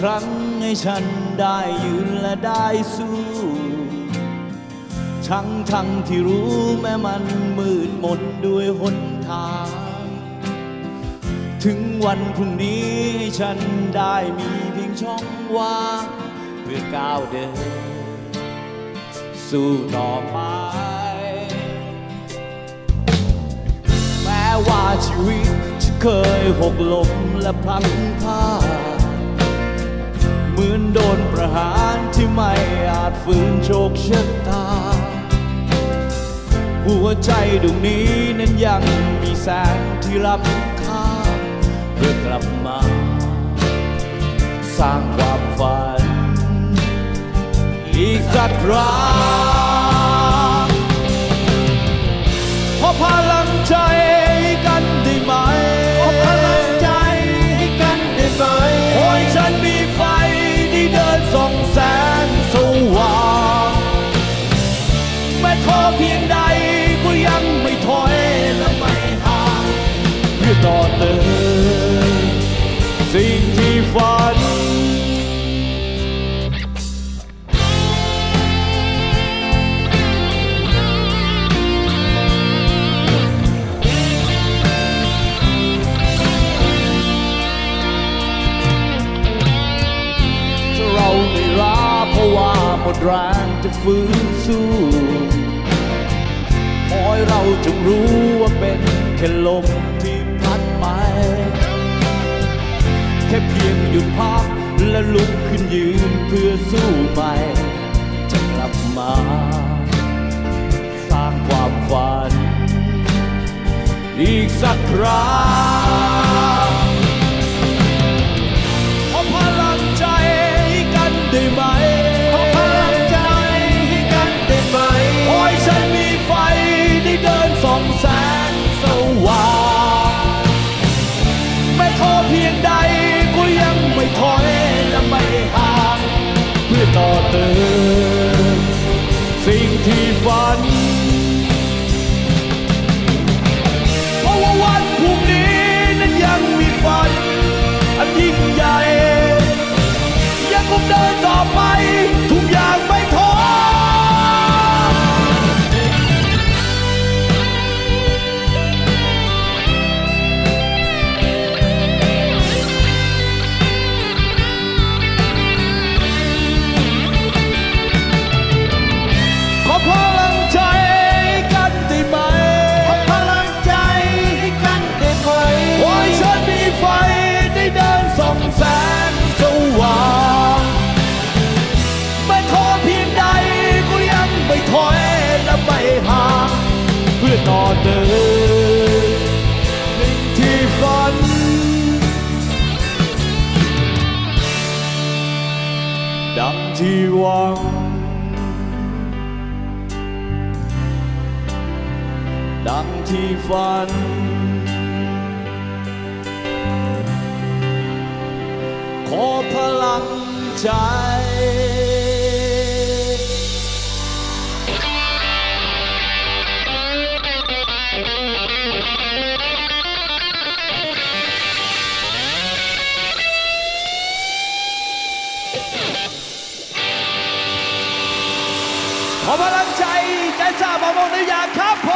ครั้งให้ฉันได้ยืนและได้สู้ทั้งทั้งที่รู้แม้มันมืดมนด้วยหนทาง ถึงวันพรุ่งนี้ฉันได้มีเพียงช่องว่างเพื่อก้าวเดิน สู้ต่อไป แม้ว่าชีวิตจะเคยหกล้มและพลันพลาด เหมือนโดนประหารที่ไม่อาจฝืนโชคชะตา หัวใจดวงนี้นั้นยังมีแสงที่รับค่าเพื่อกลับมา สร้างความฝัน อีกสักครั้ง เพื่อต่อเติมสิ่งที่ฝันเราไม่ร้าเพราะว่าหมดแรงจะฟื้นสู้ขอให้เราจงรู้ว่าเป็นแค่ลม ลุกขึ้นยืนเพื่อสู้ใหม่จะกลับมา สร้างความฝัน อีกสักครั้ง เดินต่อไปทุกอย่าง ต่อเดินสิ่งที่ฝัน ดังที่หวัง ดังที่ฝัน ขอพลังใจ ขอพลังใจใจสาบมามองในยาครับผม